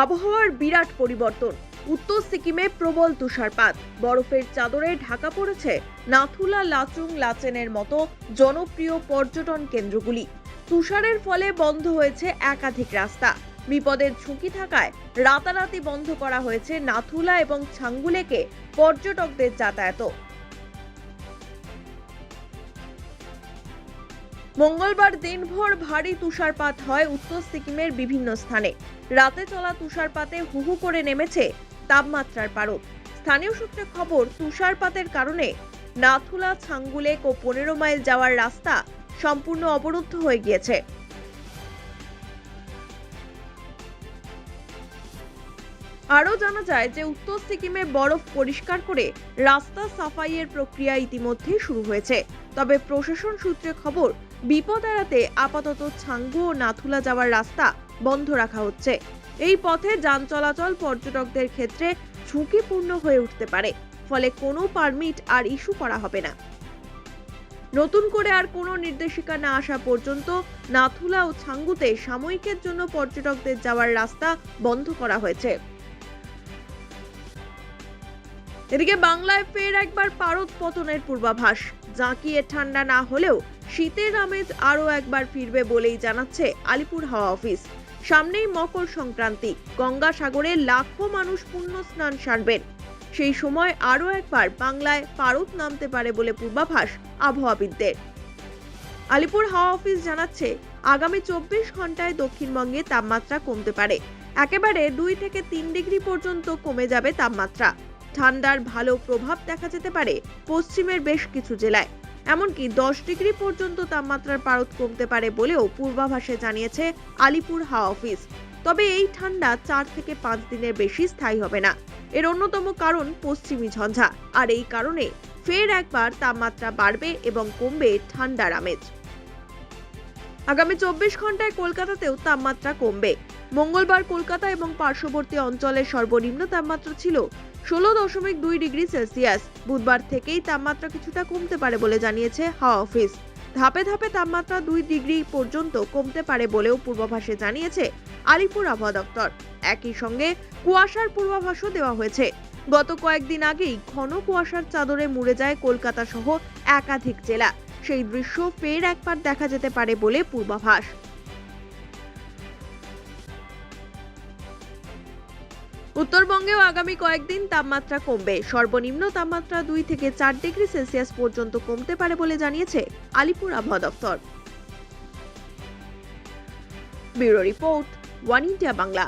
আবহাওয়ার বিরাট পরিবর্তন। উত্তর সিকিমে প্রবল তুষারপাত। বরফের চাদরে ঢাকা পড়েছে নাথুলা লাচুং লাচেনের মতো জনপ্রিয় পর্যটন কেন্দ্রগুলি। তুষারের ফলে বন্ধ হয়েছে একাধিক রাস্তা। বিপদের ঝুঁকি থাকায় রাতারাতি বন্ধ করা হয়েছে নাথুলা এবং ছাঙ্গুলেকে পর্যটকদের যাতায়াত মঙ্গলবার দিনভর ভারী তুষারপাত হয় উত্তর সিকিমের বিভিন্ন স্থানে। রাতে চলা তুষারপাতে হুহু করে নেমেছে তাপমাত্রার পারদ। স্থানীয় সূত্রে খবর, তুষারপাতের কারণে নাথুলা, ছাঙ্গুলেক ও পনেরো মাইল যাওয়ার রাস্তা সম্পূর্ণ অবরুদ্ধ হয়ে গিয়েছে। আরও জানা যায় যে, উত্তর সিকিমে বরফ পরিষ্কার করে রাস্তা সাফাইয়ের প্রক্রিয়া ইতিমধ্যেই শুরু হয়েছে। তবে প্রশাসন সূত্রে খবর বিপদ এড়াতে আপাতত ছাঙ্গু ও নাথুলা যাওয়ার রাস্তা বন্ধ রাখা হচ্ছে। এই পথে যান চলাচল পর্যটকদের ক্ষেত্রে ঝুঁকিপূর্ণ হয়ে উঠতে পারে, ফলে কোনো পারমিট আর ইস্যু করা হবে না। নতুন করে আর কোনো নির্দেশিকা না আসা পর্যন্ত নাথুলা ও ছাঙ্গুতে সাময়িকের জন্য পর্যটকদের যাওয়ার রাস্তা বন্ধ করা হয়েছে। এদিকে বাংলায় ফের একবার পারদ পতনের পূর্বাভাস জাঁকিয়ে ঠান্ডা না হলেও শীতের আমেজ আরও একবার ফিরবে বলেই জানাচ্ছে আলিপুর হাওয়া অফিস। সামনেই মকর সংক্রান্তি, গঙ্গাসাগরে লাখো মানুষ পুণ্য স্নান সারবেন। সেই সময় আরও একবার বাংলায় পারদ নামতে পারে বলে পূর্বাভাস আবহাওয়াবিদদের। আলিপুর হাওয়া অফিস জানাচ্ছে, আগামী চব্বিশ ঘন্টায় দক্ষিণবঙ্গে তাপমাত্রা কমতে পারে। একেবারে দুই থেকে তিন ডিগ্রি পর্যন্ত কমে যাবে তাপমাত্রা। ঠান্ডার ভালো প্রভাব দেখা যেতে পারে পশ্চিমের বেশ কিছু জেলায়। এমনকি দশ ডিগ্রি পর্যন্ত তাপমাত্রার পারদ কমতে পারে বলেও পূর্বাভাসে জানিয়েছে আলিপুর হাওয়া অফিস। তবে এই ঠান্ডা চার থেকে পাঁচ দিনের বেশি স্থায়ী হবে না। এর অন্যতম কারণ পশ্চিমী ঝঞ্ঝা। আর এই কারণে ফের একবার তাপমাত্রা বাড়বে এবং কমবে ঠান্ডার আমেজ। আগামী চব্বিশ ঘন্টায় কলকাতাতেও তাপমাত্রা কমবে। মঙ্গলবার কলকাতা এবং পার্শ্ববর্তী অঞ্চলের সর্বনিম্ন তাপমাত্রা ছিল ষোলো দশমিক দুই ডিগ্রি সেলসিয়াস। বুধবার থেকেই তাপমাত্রা কিছুটা কমতে পারে বলে জানিয়েছে হাওয়া অফিস। ধাপে ধাপে তাপমাত্রা দুই ডিগ্রি পর্যন্ত কমতে পারে বলেও পূর্বাভাসে জানিয়েছে আলিপুর আবহাওয়া দপ্তর। একই সঙ্গে কুয়াশার পূর্বাভাসও দেওয়া হয়েছে। গত কয়েকদিন আগেই ঘন কুয়াশার চাদরে মুড়ে যায় কলকাতা সহ একাধিক জেলা। সেই দৃশ্য ফের একবার দেখা যেতে পারে বলে পূর্বাভাস। উত্তরবঙ্গেও আগামী কয়েকদিন তাপমাত্রা কমবে। সর্বনিম্ন তাপমাত্রা দুই থেকে চার ডিগ্রি সেলসিয়াস পর্যন্ত কমতে পারে বলে জানিয়েছে আলিপুর আবহাওয়া দপ্তর। Bureau report, one India Bangla.